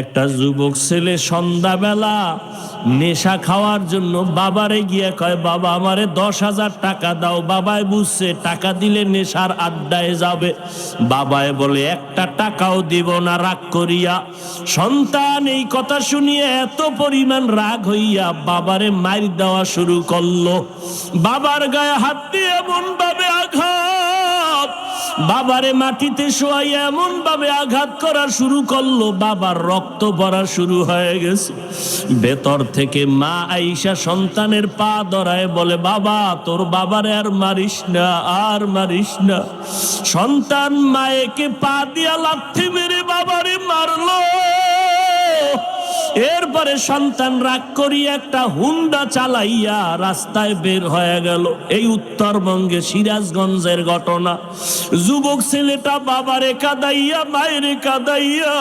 একটা যুবক ছেলে সন্ধ্যাবেলা নেশা খাওয়ার জন্য বাবারে গিয়ে কয়, বাবা, আমারে দশ হাজার টাকা দাও। বাবায় বুঝছে, টাকা দিলে নেশার আড্ডায় যাবে। বাবায় বলে, একটা টাকাও দিব না, রাগ করিয়া। সন্তান এই কথা শুনিয়ে এত পরিমাণ রাগ হইয়া বাবারে মার দেওয়া শুরু করল। বাবার গায়ে হাত দিয়ে এমন ভাবে আঘাত বাবারে মাটিতে শোয়াই এমন ভাবে আঘাত করা শুরু করল, বাবার রক্ত পড়া শুরু হয়ে গেছে। ভেতর থেকে মা আইসা সন্তানের পা ধরায় বলে, বাবা, তোর বাবারে আর মারিস না, আর মারিস না। সন্তান মায়েকে পা দিয়া লাথি মেরে বাবারে মারলো। এরপরে সন্তান রাগ করি একটা হুন্ডা চালাইয়া রাস্তায় বের হয়ে গেল। এই উত্তরবঙ্গে সিরাজগঞ্জের ঘটনা। যুবক ছেলেটা বাবারে কাদাইয়া, মায়েরে কাদাইয়া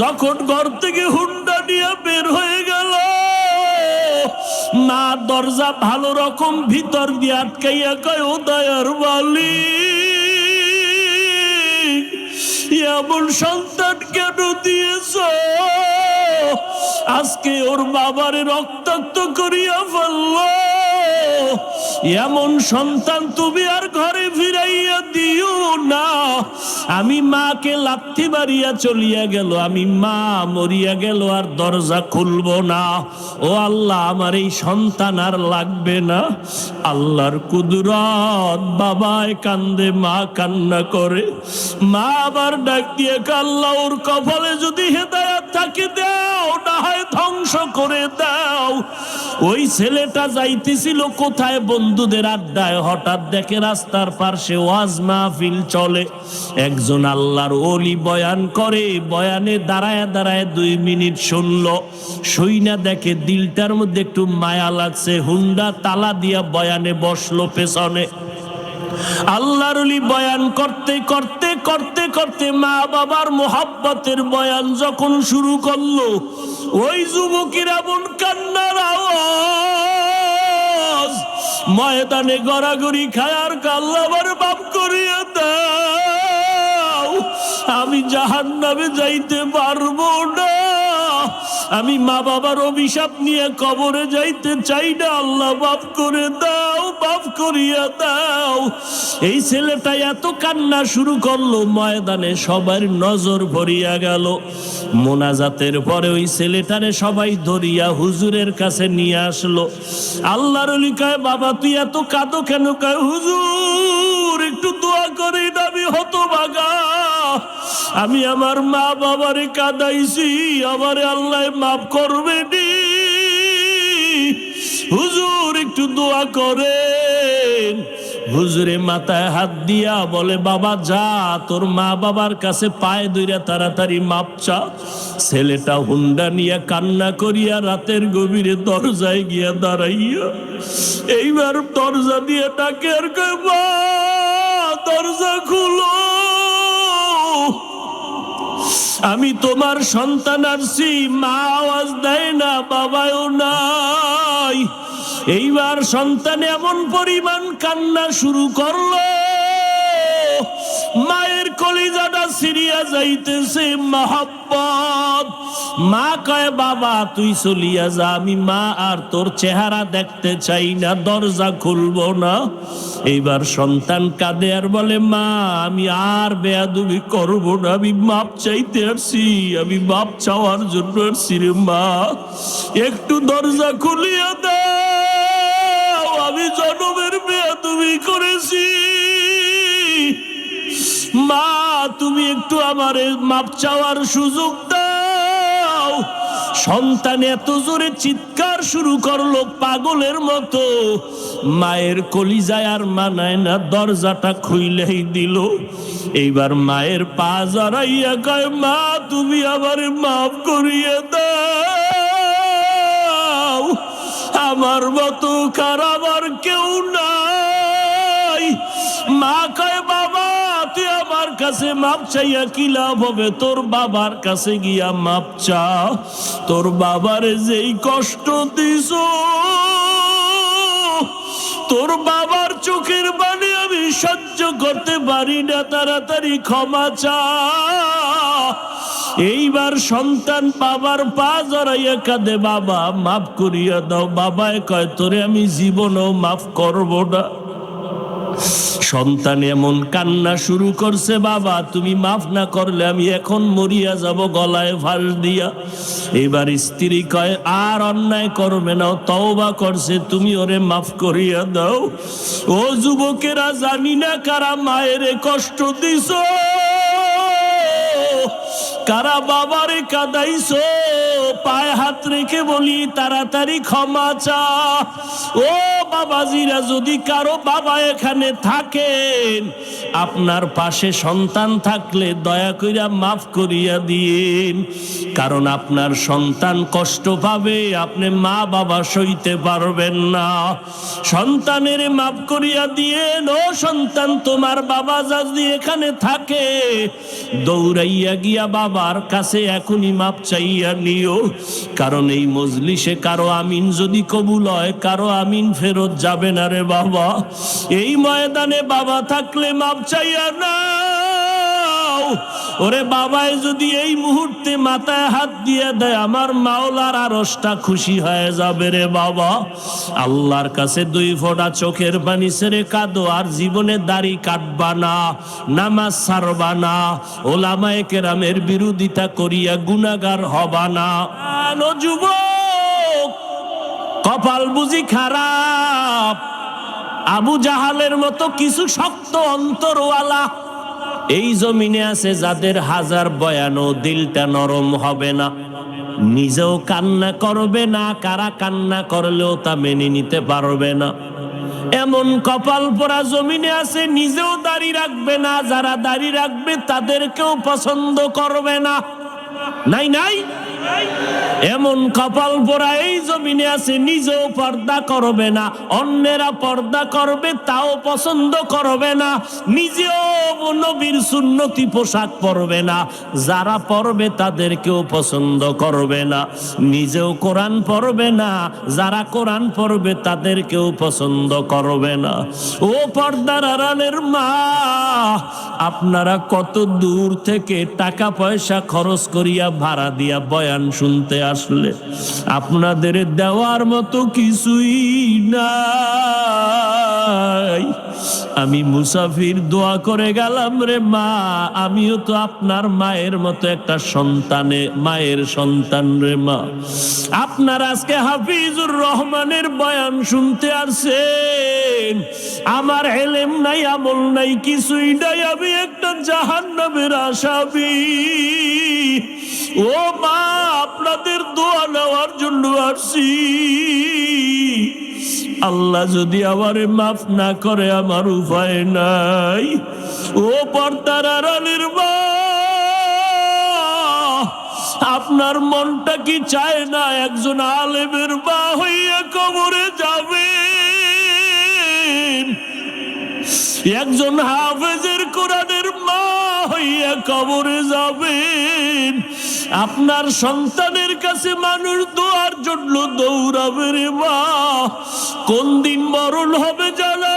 যখন ঘর থেকে হুন্ডা নিয়ে বের হয়ে গেল, মা দরজা ভালো রকম ভিতর দিয়ে আটকাইয়া কয়, ও বালি এমন সন্তান কেন দিয়েছ? আজকে ওর বাবারে রক্তাক্ত করিয়া ফেলল। এমন সন্তান তুমি আর ঘরে ফিরাইয়া দিও না। আমি মাকে লাথি মারিয়া চলিয়া গেল, আমি মা মরিয়া গেল, আর দরজা খুলব না। ও আল্লাহ, আমার এই সন্তান আর লাগবে না। আল্লাহর কুদরত বাবায় কান্দে, মা কান্না করে। মা আবার ডাক দিয়ে কাল্লা, ওর কপালে যদি হয় ধ্বংস করে দাও। ওই ছেলেটা যাইতেছিল কোথায়? বন্ধুদের আড্ডায়। হঠাৎ দেখে রাস্তার পাশে ওয়াজ মাহফিল চলে। একজন আল্লাহর ওলি বয়ান করে। বয়ানে দাঁড়ায় দাঁড়ায় দুই মিনিট শুনলো। শুইনা দেখে দিলটার মধ্যে একটু মায়া লাগছে। হুন্ডা তালা দিয়া বয়ানে বসল পেছনে। আল্লাহর বয়ান করতে করতে করতে করতে মা বাবার মোহাব্বতের বয়ান যখন শুরু করল, ওই যুবকের এমন কান্নার আওয়াজ, ময়দানে গড়াগড়ি খায়ার কাল্লাবার বাপ করিয়া দাও। আমি জাহান্নামে যাইতে পারব না। আমি মা বাবার অভিশাপ নিয়ে কবরে যাইতে চাই না। আল্লাহ বাপ করে দাও বাপ করিয়া দাও। এই ছেলেটা এত কান্না শুরু করল, ময়দানে সবার নজর ভরিয়া গেল। মোনাজাতের পরে ওই ছেলেটারে সবাই ধরিয়া হুজুরের কাছে নিয়ে আসলো। আল্লাহর অলি কয়, বাবা, তুই এত কাঁদো কেন? কয়, হুজুর, একটু দোয়া করে আমি হতভাগা। আমি আমার মা বাবারে কাদাইছি, আমারে আল্লাহ মাফ করবে নি। হুজুর একটু দোয়া করেন। হুজুরে মাথায় হাত দিয়া বলে, বাবা, যা, তোর মা বাবার কাছে পায়ে দইরা তাড়াতাড়ি মাপ চা। ছেলেটা হুন্ডা নিয়ে কান্না করিয়া রাতের গভীরে দরজায় গিয়া দাঁড়াইয়া, এইবার দরজা দিয়ে ডাকে আর দরজা খুলো। আমি তোমার সন্তান আসছি মা আওয়াজ দেয় না বাবাও নাই। এইবার সন্তান এমন পরিমাণ কান্না শুরু করল, মায়ের কলিজাটা সিরিয়া যাইতেছে, মহাব্বত। মা কয়, বাবা, তুই চলিয়া যা। আমি মা আর তোর চেহারা দেখতে চাই না, দরজা খুলবো না। এইবার সন্তান কাঁদে আর বলে, মা, আমি আর বেয়াদুবি করব না। আমি মাপ চাইতে আসছি আমি মাপ চাওয়ার জন্য আসছি রে মা। একটু দরজা খুলিয়া দাও। আমি জনমের বেয়াদুবি করেছি। মা, তুমি একটু আমারে মাপ চাওয়ার সুযোগ সন্তান এত জোরে চিৎকার শুরু করল পাগলের মতো। মায়ের কলিজায় আর মানায় না, দরজাটা খুইলেই দিল। এইবার মায়ের পা জড়াইয়া কয়, মা, তুমি আমারে মাফ করিয়ে দাও। আমার মতো খারাপ আর কেউ নাই। মা কয় বাবা তুই আমার কাছে মাপ চাইয়া কি লাভ হবে? তোর বাবার কাছে গিয়া মাপ চা তোর বাবার যেই কষ্ট দিস তোর বাবার চোখের বাণী আমি সহ্য করতে পারি না, তাড়াতাড়ি ক্ষমা চা এইবার সন্তান বাবার পা জড়াইয়া কাঁদে, বাবা মাফ করিয়া দাও। বাবায় কয়, তোরে আমি জীবনও মাফ করব না। সন্তান এমন কান্না শুরু করছে, বাবা, তুমি মাফ না করলে আমি এখন মরিয়া যাব গলায় ফাল দিয়া। এবার স্ত্রী কয়, আর অন্যায় করবে না, তওবা করছে, তুমি ওরে মাফ করিয়া দাও। ও যুবকেরা, জানি না কারা মায়ের কষ্ট দিছো। কারা বাবারে কাদাইছো? পায়ে হাত রেখে বলি, তাড়াতাড়ি ক্ষমা চা। ও বাবাজিরা, যদি কারও বাবা এখানে থাকেন, আপনার পাশে সন্তান থাকলে দয়া কইরা মাফ করিয়া দিন কারণ আপনার সন্তান কষ্ট পাবে, আপনি মা বাবা সইতে পারবেন না। সন্তানের মাফ করিয়া দিয়েন, ও সন্তান, তোমার বাবা যদি এখানে থাকে, দৌড়াইয়া গিয়া বাবার কাছে এখনই মাপ চাইয়া নিও। কারণ এই মজলিসে কারও আমিন যদি কবুল হয়, কারও আমিন ফেরত যাবে না রে বাবা। এই ময়দানে বাবা থাকলে মাপ চাইয়া না। ওরে বাবাই, যদি এই মুহূর্তে মাথায় হাত দিয়ে দেয়, আমার মাওলার আরসটা খুশি হয়ে যাবে রে বাবা। আল্লাহর কাছে দুই ফোঁটা চোখের পানি সেরে কাঁদো, আর জীবনে দাড়ি কাটবা না, নামাজ সারবা না, ওলামায়ে কেরামের বিরোধিতা করিয়া গুনাগার হবা না। যুবক, কপাল বুঝি খারাপ। আবু জাহালের মতো কিছু শক্ত অন্তরওয়ালা এই জমিনে আছে যাদের হাজার বয়ানো দিলটা নরম হবে না। নিজেও কান্না করবে না, কারা কান্না করলেও তা মেনে নিতে পারবে না। এমন কপাল পরা জমিনে আছে, নিজেও দাড়ি রাখবে না, যারা দাড়ি রাখবে তাদেরকেও পছন্দ করবে না। নাই নাই? এমন কপাল পরা এই জমিনে আছে, নিজেও পর্দা করবে না। অন্যেরা পর্দা করবে, তাও পছন্দ করবে না। নিজেও নবীর সুন্নতি পোশাক পরবে না। যারা পরবে তাদেরকেও পছন্দ করবে না। নিজেও কোরআন পড়বে না। যারা কোরআন পড়বে তাদেরকেও পছন্দ করবে না। ও পর্দার আড়ালের মা, আপনারা কত দূর থেকে টাকা পয়সা খরচ করিয়া ভাড়া দিয়া বয়ান শুনতে আসলে আপনাদের দেওয়ার মতো কিছুই নাই। আমি মুসাফির দোয়া করে গেলাম রে মা, আমিও তো আপনার মায়ের মতো একটা সন্তানে, মায়ের সন্তান রে মা। আপনার আজকে হাফিজুর রহমানের বয়ান শুনতে আসছেন। আমার এলেম নাই, আমল নাই, কিছুই নাই, আমি একটা জাহান্নামের আসামি। ও মা, আপনাদের দোয়া নেওয়ার জন্য আসছি। আল্লাহ যদি আমারে মাফ না করে, আমার উপায় নাই। ও পর্দার আড়ালের মা, আপনার মনটা কি চায় না একজন আলেমের মা হইয়া কবরে যাবে একজন হাফেজের কোরআনের মা হইয়া কবরে যাবেন। আপনার সন্তানের কাছে মানুষ দোয়ার জন্য দৌড়াবে রে মা। কোন দিন মরণ হবে জানা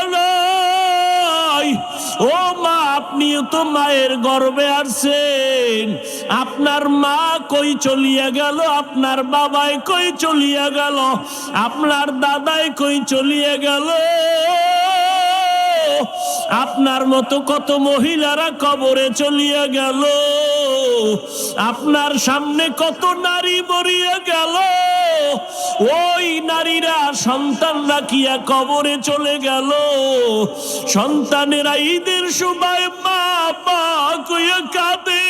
ও মা, আপনিও তো মায়ের গর্বে আসছেন আপনার মা কই চলিয়া গেল? আপনার বাবাই কই চলিয়া গেল? আপনার দাদাই কই চলিয়া গেল? আপনার মতো কত মহিলারা কবরে চলিয়া গেল? আপনার সামনে কত নারী মরিয়া গেল? ওই নারীরা সন্তান রাখিয়া কবরে চলে গেল। সন্তানেরা ঈদের সময় মা মা কইয়া কাঁদে।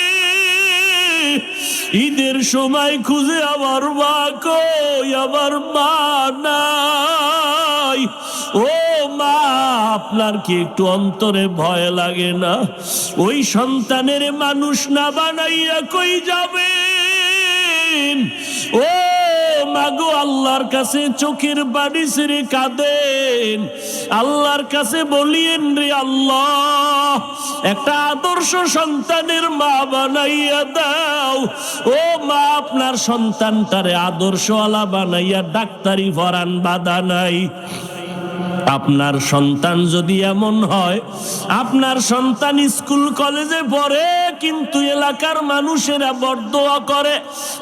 ঈদের সময় খুঁজে আবার মা কই, আবার মা নাই। ও আপনার কি একটু অন্তরে ভয় লাগে না? ওই সন্তানের মানুষ না বানাইয়া কই যাবেন? ও মাগো, আল্লাহর কাছে চোখের বাড়ি ছেড়ে কাঁদেন। আল্লাহর কাছে বলিয়েন রে আল্লাহ, একটা আদর্শ সন্তানের মা বানাইয়া দাও। ও মা, আপনার সন্তানটারে আদর্শওয়ালা বানাইয়া ডাক্তারি ভরান বাধা নাই। আপনার সন্তান যদি এমন হয়, আপনার সন্তান স্কুল, কলেজে পড়ে, কিন্তু এলাকার মানুষেরা বরদোয়া করে,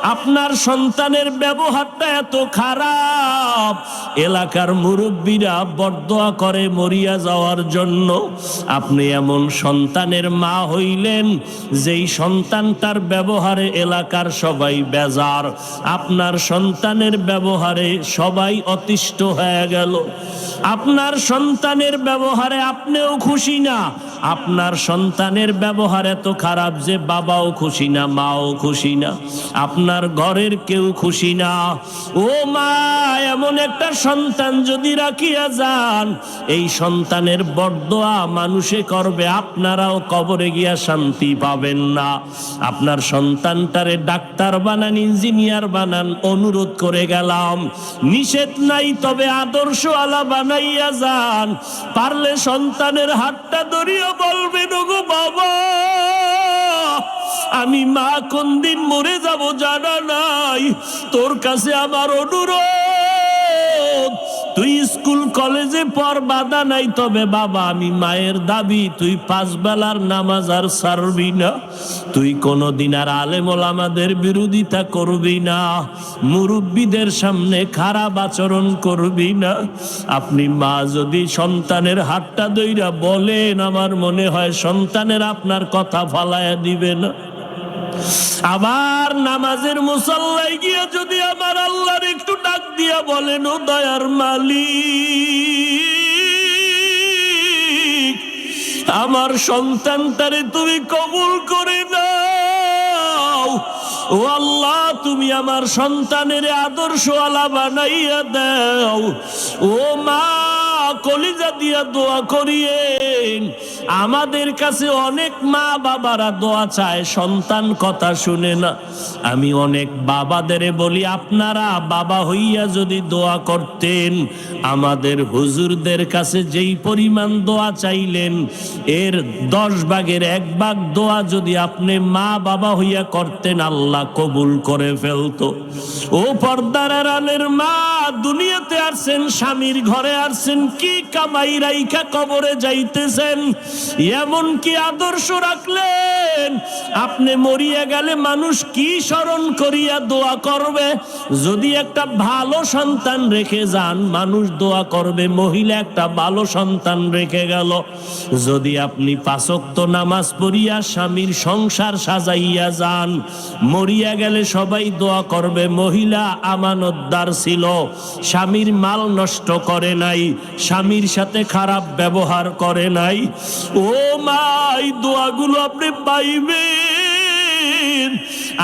আপনার সন্তানের ব্যবহারটা এত খারাপ। এলাকার মুরব্বীরা বরদোয়া করে মরিয়া যাওয়ার জন্য, আপনি এমন সন্তানের মা হইলেন, যেই সন্তানটার ব্যবহারে এলাকার সবাই বেজার। আপনার সন্তানের ব্যবহারে সবাই অতিষ্ঠ হয়ে গেল। আপনার সন্তানের ব্যবহারে আপনিও খুশি না। আপনার সন্তানের ব্যবহার এত খারাপ যে বাবাও খুশি না, মাও খুশি না। আপনার ঘরের কেউ খুশি না। ও মা, এমন একটা সন্তান যদি রাখিয়া যান, এই সন্তানের বরদোয়া মানুষে করবে, আপনারাও কবরে গিয়া শান্তি পাবেন না। আপনার সন্তানটারে ডাক্তার বানান, ইঞ্জিনিয়ার বানান, অনুরোধ করে গেলাম। নিষেধ নাই, তবে আদর্শ আলা বানাইয়া যান, পারলে সন্তানের হাতটা ধরিয়া বলবেন গো বাবা, আমি মা কোন দিন মরে যাব জানা নাই, তোর কাছে আমার অনুরোধ। তুই স্কুল, কলেজে পর বাধা নাই, তবে বাবা, আমি মায়ের দাবি, তুই পাঁচ বেলার নামাজ আর সারবি না। তুই কোনোদিন আর আলেমল আমাদের বিরোধিতা করবি না। মুরব্বীদের সামনে খারাপ আচরণ করবি না। আপনি মা যদি সন্তানের হাতটা দইরা বলেন, আমার মনে হয় সন্তানের আপনার কথা ফালায়া দিবে না। আবার নামাজের মুসল্লায় গিয়ে যদি আমার আল্লাহর একটু দিয়া বলেন, ও দয়ার মালিক, আমার সন্তানটারে তুমি কবুল করে নাও। ও আল্লাহ, তুমি আমার সন্তানের আদর্শ আলা বানাইয়া দাও। ও মা কলিজা দিয়া দোয়া করিয়েন। আমাদের কাছে অনেক মা বাবারা দোয়া চায়, সন্তান কথা শুনে না। আমি অনেক বাবাদের বলি, আপনারা বাবা হইয়া যদি দোয়া করতেন, আমাদের হুজুরদের কাছে যেই পরিমাণ দোয়া চাইলেন, এর দশ ভাগের এক ভাগ দোয়া যদি আপনি মা বাবা হইয়া করতেন, আল্লাহ কবুল করে ফেলতো। ও পর্দার আড়ালের মা, দুনিয়াতে আসছেন, স্বামীর ঘরে আসছেন কি কামাই রাইখা কবরে যাইতেছেন? এমন কি আদর্শ রাখলেন? আপনি মরিয়া গেলে মানুষ কি স্মরণ করিয়া দোয়া করবে? যদি একটা ভালো সন্তান রেখে যান, মানুষ দোয়া করবে, মহিলা একটা ভালো সন্তান রেখে গেল। যদি আপনি পাঁচক্ত নামাজ পড়িয়া স্বামীর সংসার সাজাইয়া যান, মরিয়া গেলে সবাই দোয়া করবে, মহিলা আমানতদার ছিল, স্বামীর মাল নষ্ট করে নাই স্বামীর সাথে খারাপ ব্যবহার করে নাই। ও মাই দোয়াগুলো আপনি পাইবে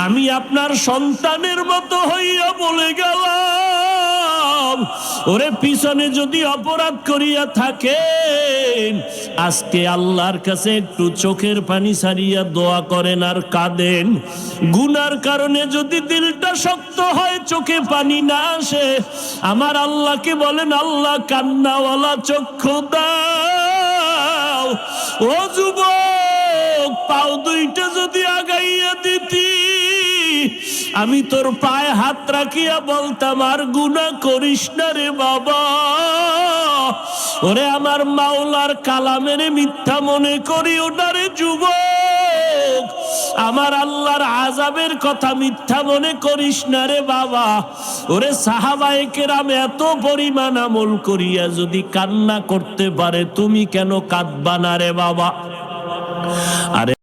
আমি আপনার সন্তানের মতো হইয়া বলে গেলাম। ওরে পিছনে যদি অপরাধ করিয়া থাকেন, আজকে আল্লাহর কাছে একটু চোখের পানি সারিয়া দোয়া করেন আর কাঁদেন। গুনার কারণে যদি দিলটা শক্ত হয়, চোখে পানি না আসে, আমার আল্লাহকে বলেন, আল্লাহ, কান্নাওয়ালা চক্ষু দাও। ও যুবক, পাও দুইটা যদি আগাইয়া দিতি আমি তোর পায়ে হাত রাখিয়া বলতাম, আর গুণা করিস না রে বাবা। ওরে আমার মাওলার কালামের মিথ্যা মনে করি ওটারে যুবক। আমার আল্লাহর আজাবের কথা মিথ্যা মনে করিস না রে বাবা। ওরে সাহাবায়ে কেরাম, এত পরিমাণ আমল করিয়া যদি কান্না করতে পারে, তুমি কেন কাঁদবা না রে বাবা? আরে